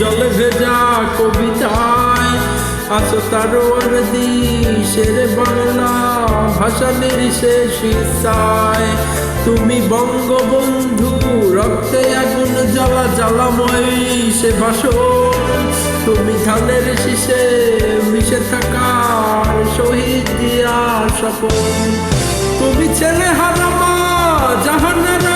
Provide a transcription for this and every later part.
জলে ভেজা কবিতায় আছো তারোয়ার দিশের বাংলা ভাষা নির্শেষ তুমি বঙ্গবন্ধু, রক্তে আগুন জ্বালা জ্বালাময় সে ভাষণ তুমি ধানের শীষে মিশে থাকার শহীদ দিয়া স্বপন। তুমি ছেলে হারামা, জাহানারা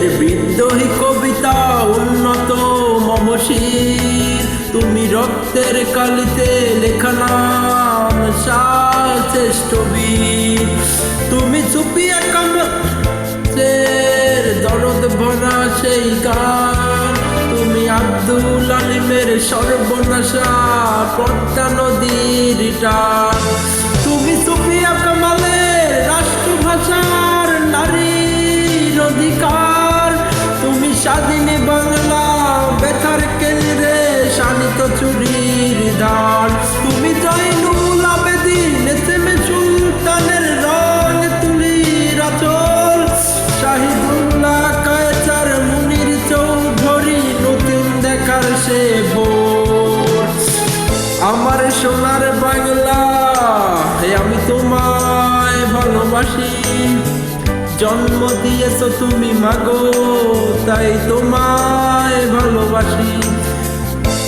নজরুলের বিদ্রোহী কবিতা উন্নত মমশির। তুমি রক্তের কালিতে লেখা নাম শ্রেষ্ঠ বীর। তুমি চুপিয়া কামের দরদ ভরা সেই গান। তুমি আব্দুল আলিমের সর্বনাশা পদ্মা নদীর টান। তুমি সুফিয়া কামালের রাষ্ট্রভাষার চুরির তুমি আবেদিন সুলতানের রং শাহিদুল্লাহ কায়সার মুনির চৌধুরী নতুন দেখার সে ভোর। আমার সোনার বাংলা আমি তোমায় ভালোবাসি। জন্ম দিয়েছ তুমি মাগো, তাই তোমায় ভালোবাসি।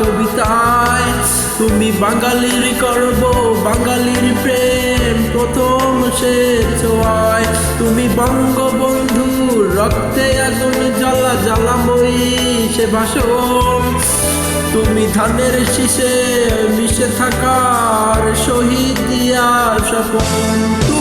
কবিতায়, তুমি বাঙালির গর্ব, বাঙালির প্রেম, প্রথম সে ছোঁয়ায় তুমি বঙ্গবন্ধু, রক্তে আগুন জ্বালা জ্বালাময়ী সে ভাষণ তুমি ধানের শীষে মিশে থাকার শহীদ দিয়ার স্বপন।